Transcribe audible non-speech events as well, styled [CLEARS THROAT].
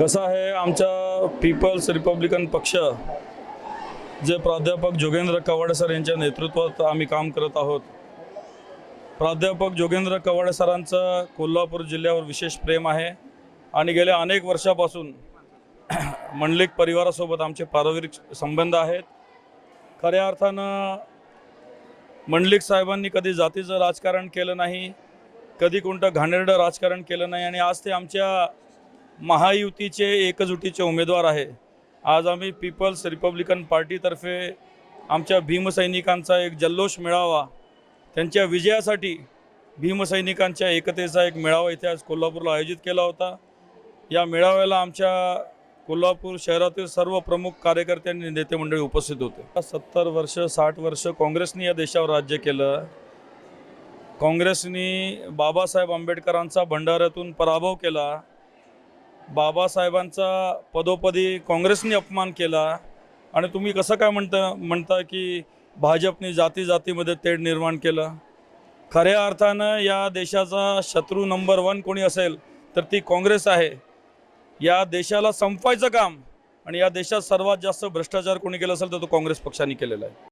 कसं आहे आमच्या पीपल्स रिपब्लिकन पक्ष जे प्राध्यापक जोगेंद्र कवाडे सर यांच्या नेतृत्वात आम्ही काम करत आहोत. प्राध्यापक जोगेंद्र कवाडे सरांचं कोल्हापूर जिल्ह्यावर विशेष प्रेम आहे. आणि गेल्या अनेक वर्षापासून [CLEARS THROAT] मंडलिक परिवारासोबत आमचे पारिवारिक संबंध आहेत. खऱ्या अर्थानं मंडलिक साहेबांनी कधी जातीचं राजकारण केलं नाही कधी कोणतं घाणेरडं राजकारण केलं नाही. आणि आज ते आमच्या महायुतीचे एकजुटीचे उमेदवार आहे. आज आम्ही पीपल्स रिपब्लिकन पार्टीतर्फे आमच्या भीमसैनिकांचा एक जल्लोष मेळावा त्यांच्या विजयासाठी भीमसैनिकांच्या एकतेचा एक मेळावा इथे आज कोल्हापूरला आयोजित केला होता. या मेळाव्याला आमच्या कोल्हापूर शहरातील सर्व प्रमुख कार्यकर्त्यांनी नेते मंडळी उपस्थित होते. सत्तर वर्ष साठ वर्ष काँग्रेसने या देशावर राज्य केलं. काँग्रेसनी बाबासाहेब आंबेडकरांचा भंडाऱ्यातून पराभव केला. बाबासाहेबांचा पदोपदी काँग्रेसने अपमान केला. आणि तुम्ही कसं काय म्हणता म्हणता की भाजपने जाती जातीमध्ये तेढ निर्माण केलं? खऱ्या अर्थानं या देशाचा शत्रू नंबर वन कोणी असेल तर ती काँग्रेस आहे. या देशाला संपवायचं काम आणि या देशात सर्वात जास्त भ्रष्टाचार कोणी केला असेल तर तो काँग्रेस पक्षाने केलेला आहे.